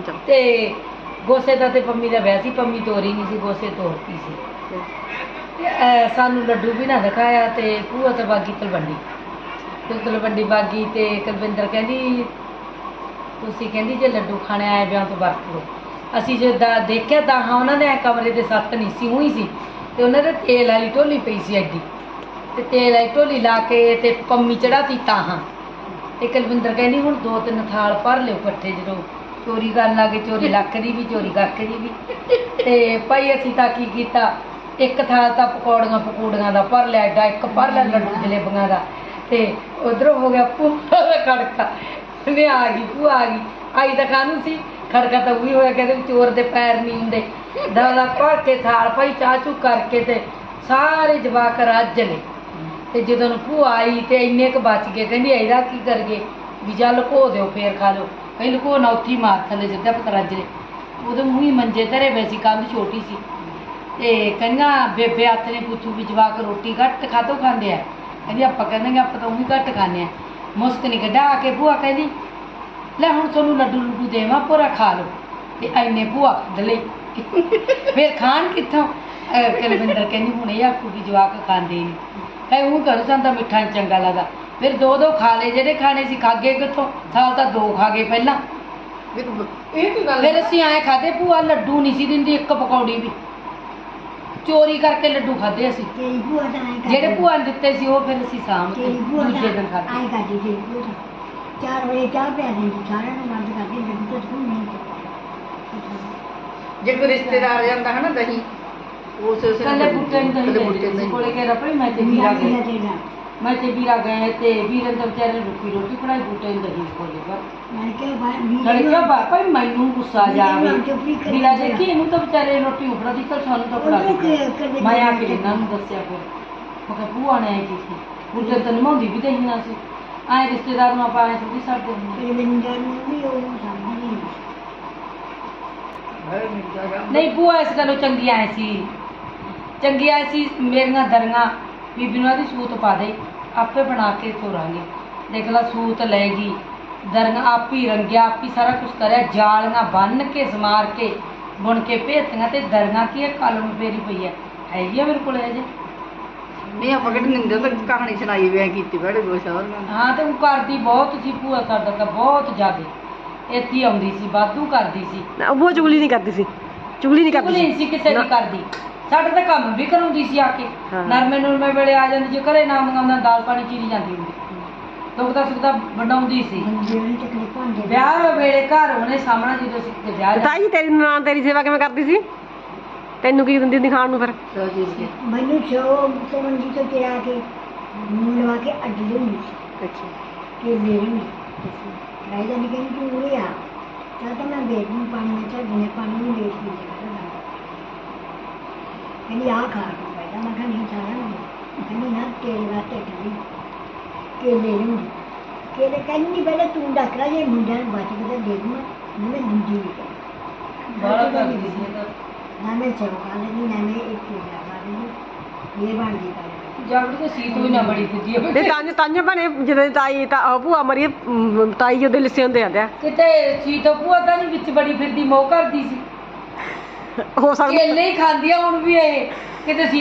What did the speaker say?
ਅੱਛਾ ਤੇ ਗੋਸੇ ਦਾ ਤੇ ਪੰਮੀ ਦਾ ਵਿਆਹ ਸੀ ਪੰਮੀ ਤੋਰੀ ਨਹੀਂ ਸੀ ਗੋਸੇ ਤੋਰਤੀ ਸੀ। ਤੇ ਅਹ, ਸਾਨੂੰ ਲੱਡੂ ਵੀ ਨਾ ਦਿਖਾਇਆ ਤੇ ਭੂਆ ਤੇ ਬਾਗੀ ਤਲਵੰਡੀ। ਤੇ ਤਲਵੰਡੀ ਬਾਗੀ ਤੇ ਕੁਲਵਿੰਦਰ ਕਹਿੰਦੀ ਤੁਸੀਂ ਕਹਿੰਦੀ ਜੇ ਲੱਡੂ ਖਾਣੇ ਆਏ ਬਿਆਂ ਤੋਂ ਵਰਤ ਲਓ ਅਸੀਂ ਜੇ ਦਾ ਦੇਖਿਆ ਤਾਂ ਹਾਂ ਉਹਨਾਂ ਦੇ ਕਮਰੇ ਦੇ ਸੱਤ ਨਹੀਂ ਸੀ ਉਹੀ ਸੀ। ਤੇ ਉਹਨਾਂ ਦੇ ਤੇਲ ਵਾਲੀ ਢੋਲੀ ਪਈ ਸੀ ਐਡੀ ਤੇ ਤੇਲ ਵਾਲੀ ਢੋਲੀ ਲਾ ਕੇ ਤੇ ਪੰਮੀ ਚੜਾਤੀ ਤਾਹਾਂ ਤੇ ਕੁਲਵਿੰਦਰ ਕਹਿੰਦੀ ਹੁਣ ਦੋ ਤਿੰਨ ਥਾਲ ਭਰ ਲਿਓ ਇਕੱਠੇ ਜਦੋਂ ਚੋਰੀ ਕਰਨ ਲੱਗੇ, ਚੋਰੀ ਲੱਖ ਦੀ ਵੀ, ਚੋਰੀ ਕੱਖ ਦੀ ਵੀ। ਤੇ ਭਾਈ ਅਸੀਂ ਤਾਂ ਕੀ ਕੀਤਾ? ਇੱਕ ਥਾਲ ਤਾਂ ਪਕੌੜੀਆਂ ਪਕੌੜੀਆਂ ਦਾ ਭਰ ਲਿਆ ਐਡਾ ਇੱਕ ਭਰ ਲਿਆ ਲੱਡੂ ਜਲੇਬੀਆਂ ਦਾ। ਤੇ ਉਧਰੋਂ ਹੋ ਗਿਆ ਭੂਆ ਦਾ ਖੜਕਾ। ਨੇ ਆ ਗਈ ਭੂਆ, ਆ ਗਈ। ਆਈ ਤਾਂ ਕਾਹਨੂੰ ਸੀ? ਖੜਕਾ ਤਾਂ ਉਹੀ ਹੋਇਆ ਕਹਿੰਦੇ ਵੀ ਚੋਰ ਦੇ ਪੈਰ ਨਹੀਂ ਹੁੰਦੇ। ਦਾਦਾ ਭਰ ਕੇ ਥਾਲ ਭਾਈ, ਚਾਹ ਚੂ ਕਰਕੇ ਤੇ ਸਾਰੇ ਜਵਾਕ ਰੱਜ ਲਏ। ਤੇ ਜਦੋਂ ਨੂੰ ਭੂਆ ਆਈ ਤੇ ਇੰਨੇ ਕੁ ਬਚ ਗਏ, ਕਹਿੰਦੀ, ਇਹਦਾ ਕੀ ਕਰ ਗਏ ਵੀ ਜਾ ਲੁਕੋ ਦਿਓ, ਫੇਰ ਖਾ ਲਓ। ਕਈ ਲੁਕੋ ਨਾ ਉੱਥੀ ਮਾਰ ਥੱਲੇ ਜਿੱਦਾਂ ਪਤਾ ਉਹਦੇ ਮੂੰਹ ਮੰਜੇ ਧਰੇ ਪਏ ਸੀ, ਕੰਧ ਛੋਟੀ ਸੀ। ਤੇ ਕਹਿੰਦਾ ਬੇਬੇ ਹੱਥ ਨੇ ਪੁੱਛੂ ਵੀ ਜਵਾਕ ਰੋਟੀ ਘੱਟ ਖਾਤੋਂ ਖਾਂਦੇ ਆ। ਕਹਿੰਦੀ ਆਪਾਂ ਕਹਿੰਦੇ ਆਪਾਂ ਤਾਂ ਉਹੀ ਘੱਟ ਖਾਂਦੇ ਆ। ਮੁਸਕ ਨਹੀਂ ਕੱਢਾ ਆ ਕੇ ਭੂਆ ਕਹਿੰਦੀ, ਲੈ ਹੁਣ ਤੁਹਾਨੂੰ ਲੱਡੂ ਲੁੱਡੂ ਦੇਵਾਂ, ਪੂਰਾ ਖਾ ਲਓ। ਤੇ ਐਨੇ ਭੂਆ ਕੱਢ ਲਈ ਫਿਰ ਖਾਣ ਕਿੱਥੋਂ? ਕਲਵਿੰਦਰ ਕਹਿੰਦੀ, ਹੁਣ ਇਹ ਆਖੂ ਵੀ ਜਵਾਕ ਖਾਂਦੇ ਨਹੀਂ ਹੈ ਉਹ ਕਰ ਸਾਨੂੰ ਤਾਂ ਮਿੱਠਾ ਚੰਗਾ ਲੱਗਦਾ। ਫਿਰ ਦੋ ਦੋ ਖਾ ਲਏ ਜਿਹੜੇ ਖਾਣੇ ਸੀ ਖਾਗੇ ਕਿੱਥੋਂ? ਸਾਲ ਤਾਂ ਦੋ ਖਾ ਗਏ ਪਹਿਲਾਂ। ਇਹ ਕੀ ਗੱਲ ਫਿਰ ਅਸੀਂ ਆਏ ਖਾਦੇ ਭੂਆ ਲੱਡੂ ਨਹੀਂ ਸੀ ਦਿੰਦੀ ਇੱਕ ਪਕੌੜੀ ਵੀ। ਚੋਰੀ ਕਰਕੇ ਲੱਡੂ ਖਾਦੇ ਅਸੀਂ। ਤੇਰੀ ਭੂਆ ਤਾਂ ਐਂ ਕਰਦੀ। ਜਿਹੜੇ ਭੂਆ ਨੇ ਦਿੱਤੇ ਸੀ ਉਹ ਫਿਰ ਅਸੀਂ ਸਾਂਭ ਕੇ ਤੇਰੀ ਭੂਆ ਦੂਜੇ ਦਿਨ ਤਾਂ ਖਾਦੇ ਐਂ ਕਰਦੀ ਤੇਰੀ ਭੂਆ ਤਾਂ। ਚਾਰ ਵਜੇ ਚਾਹ ਪਿਆ ਦਿੰਦੀ ਸਾਰਿਆਂ ਨੂੰ ਬੰਦ ਕਰਦੀ ਲੱਡੂ ਤਾਂ ਤੂੰ ਨਹੀਂ ਜੇ ਕੋਈ ਰਿਸ਼ਤੇਦਾਰ ਜਾਂਦਾ ਹੈ ਨਾ ਦਹੀਂ ਉਸ ਉਸ ਕੱਲੇ ਬੁੱਟੇ ਨੂੰ ਕੱਲੇ ਦਹੀਂ ਬੁੱਟੇ ਦੇ ਨੂੰ ਦਹੀਂ। ਕੋਲੇ ਕੇ ਰਪੜੀ ਮੈਂ ਤੇ ਵੀਰਾ ਮੇਰਾ ਗਏ। ਤੇਰਾ ਮੈਂ ਤੇ ਵੀਰਾ ਗਏ ਤੇ ਵੀਰਨ ਦਾ ਵਿਚਾਰੇ ਨੂੰ ਰੋਟੀ ਰੋਟੀ ਪੜਾਈ ਬੁੱਟੇ ਨੂੰ ਦਹੀਂ ਕੋਲੇ ਪਰ ਮੈਂ ਕਿਹਾ ਬਾਹਰ ਲੜੇ ਕਿਉਂ ਬਾਪਾ ਵੀ ਮੈਨੂੰ ਗੁੱਸਾ ਜਾਵੇ। ਵੀਰਾ ਚੁੱਪ ਹੀ ਕਰੀ ਵੀਰਾ ਜਾਂਦਾ। ਦੇਖੀ ਇਹਨੂੰ ਤਾਂ ਵਿਚਾਰੇ ਰੋਟੀ ਉਪੜਾ ਦੀ ਤਾਂ ਸਾਨੂੰ ਤਾਂ ਪੜਾ ਉਹਨੂੰ ਕਿ- ਕਦੇ ਮੈਂ ਆ ਕੇ ਕਦੇ ਇਹਨਾਂ ਨੂੰ ਦੱਸਿਆ ਫਿਰ। ਮੈਂ ਕਿਹਾ ਭੂਆ ਨੇ ਆਈ ਕੀਤੀ। ਬੁੱਟੇ ਤਾਂ ਨਿਮਾਉਂਦੀ ਵੀ ਦਹੀਂ ਨਾ ਸੀ। ਆਏ ਰਿਸ਼ਤੇਦਾਰ ਨੂੰ ਆਪਾਂ ਆਏ ਥੋੜੀ ਸਾਡੇ ਨੂੰ ਤੇਰੇ ਬਿੰਦਰ ਨੂੰ ਵੀ ਉਹ ਸਮਝਦੀ ਨਹੀਂ। ਨਹੀਂ ਭੂਆ ਇਸ ਗੱਲੋਂ ਚੰਗੀ ਆਏ ਸੀ। ਚੰਗੀ ਆਏ ਸੀ ਮੇਰੀਆਂ ਦਰੀਆਂ। ਬੀਬੀ ਨੂੰ ਆਦੀ ਸੂਤ ਪਾ ਦੇ ਆਪੇ ਬਣਾ ਕੇ ਤੋਰਾਂਗੇ। ਦੇਖ ਲਾ ਸੂਤ ਲੈ ਗਈ। ਦਰੀਆਂ ਆਪ ਹੀ ਰੰਗਿਆ ਆਪ ਹੀ ਸਾਰਾ ਕੁਝ ਕਰਿਆ। ਜਾਲੀਆਂ ਬੰਨ ਕੇ ਸਮਾਰ ਕੇ ਬੁਣ ਕੇ ਭੇਤੀਆਂ ਤੇ ਦਰੀਆਂ ਕੀ ਹੈ ਕਲਮ ਫੇਰੀ ਪਈ ਹੈ ਹੈਗੀ ਆ ਮੇਰੇ ਕੋਲ ਅਜੇ ਨਹੀਂ ਆਪਾਂ ਕਿਹੜੀ ਨਿੰਦੇ ਤਾਂ ਕਹਾਣੀ ਸੁਣਾਈ ਵੇ ਕੀਤੀ ਬੜੇ ਦੋ ਸ਼ਬਦ ਨਾਲ। ਹਾਂ ਤੇ ਉਹ ਕਰਦੀ ਬਹੁਤ ਸੀ ਭੂਆ ਸਾਡਾ ਤਾਂ ਬਹੁਤ ਜ਼ਿਆਦੇ। ਇੱਥੇ ਆਉਂਦੀ ਸੀ ਵਾਧੂ ਕਰਦੀ ਸੀ। ਨਾ, ਉਹ ਚੁਗਲੀ ਨਹੀਂ ਕਰਦੀ ਸੀ। ਚੁਗਲੀ ਨਹੀਂ ਕਰਦੀ ਚੁਗਲੀ ਸੀ। ਕਿਸੇ ਦੀ ਕਰਦੀ। ਸਾਡੇ ਤਾਂ ਕੰਮ ਵੀ ਕਰਾਉਂਦੀ ਸੀ ਆ ਕੇ। ਹਾਂ। ਨਰਮੇ ਨੂਰਮੇ ਵੇਲੇ ਆ ਜਾਂਦੀ ਜੇ ਘਰੇ ਨਾ ਮੰਗਾਉਂਦਾ ਦਾਲ ਪਾਣੀ ਚੀਰੀ ਜਾਂਦੀ ਹੁੰਦੀ। ਦੁੱਖਦਾ ਸੁਖਦਾ ਬਣਾਉਂਦੀ ਸੀ। ਜਿਹੜੇ ਤਕਲੀਫਾਂ ਦੇ ਵਿਆਹ ਵੇਲੇ ਘਰ ਉਹਨੇ ਸਾਹਮਣਾ ਜਦੋਂ ਸੀ ਕਿਤੇ ਵਿਆਹ ਤੇ ਤਾਈ ਤੇਰੀ ਨਾਂ ਤੇਰੀ ਸੇਵਾ ਕਿਵੇਂ ਕਰਦੀ ਸੀ? ਤੈਨੂੰ ਕੀ ਦਿੰਦੀ ਹੁੰਦੀ ਖਾਣ ਨੂੰ ਫਿਰ? ਸੋ ਜੀ ਜੀ ਮੈਨੂੰ ਸ਼ੋ ਤੋਂ ਮੰਜੀ ਤੋਂ ਕਿਹਾ ਕੇ ਮੂੰਹ ਲਵਾ ਕੇ ਅੱਡ ਅੱਛਾ। ਕਿ ਮੇਰੀ ਰਾਈ ਦਾ ਨਿਕਲ ਤੂੰ ਉਰੇ ਆ। ਤਾਂ ਤਾਂ ਮੈਂ ਬੇਟ ਨੂੰ ਪਾਣੀ ਵਿੱਚ ਦਿਨੇ ਪਾਣੀ ਨੂੰ ਬੇਟ ਪੀ ਲਿਆ ਕਹਿੰਦੀ ਆ ਖਾ ਕੇ ਪਹਿਲਾਂ ਮੈਂ ਕਿਹਾ ਨਹੀਂ ਖਾਣਾ ਨਹੀਂ ਕਹਿੰਦੀ ਨਾ ਤੇਰੇ ਵਾਸਤੇ ਕਹਿੰਦੀ ਕੇਲੇ ਨੂੰ ਕੇਲੇ ਕਹਿੰਦੀ ਪਹਿਲੇ ਤੂੰ ਡਾਕਰਾ ਜੇ ਮੁੰਡਿਆਂ ਨੂੰ ਬਚ ਕੇ ਤਾਂ ਦੇ ਦੂੰ ਮੈਂ ਮੁੰਡੀ ਨਹੀਂ ਬਾਹਲਾ ਕਰਦੀ ਸੀ ਇਹ ਤਾਂ ਨਾ ਮੈਂ ਕਰ ਲੈਂਦੀ ਨਾ ਮੈਂ ਇੱਕ ਕੇਲਾ ਖਾ ਲੈਂਦੀ ਇਹ ਕਰ ਜਾਗੜੀ ਤਾਂ ਸੀ ਤੂੰ ਹੀ ਨਾ ਬੜੀ ਬੁੱਧੀ ਹੈ ਤੇ ਤਾਂਜ ਤਾਂਜ ਬਣੇ ਜਦੋਂ ਤਾਈ ਤਾਂ ਉਹ ਭੂਆ ਮਰੀ ਤਾਈ ਉਹਦੇ ਲਿਸੇ ਹੁੰਦੇ ਆਂਦੇ ਕਿਤੇ ਸੀ ਤਾਂ ਭੂਆ ਤਾਂ ਨਹੀਂ ਵਿੱਚ ਬੜੀ ਫਿਰਦੀ ਮੋਹ ਕਰਦੀ ਸੀ। ਹੋ ਸਕਦਾ ਕੇਲੇ ਹੀ ਖਾਂਦੀ ਆ ਹੁਣ ਵੀ ਇਹ ਕਿਤੇ ਸੀ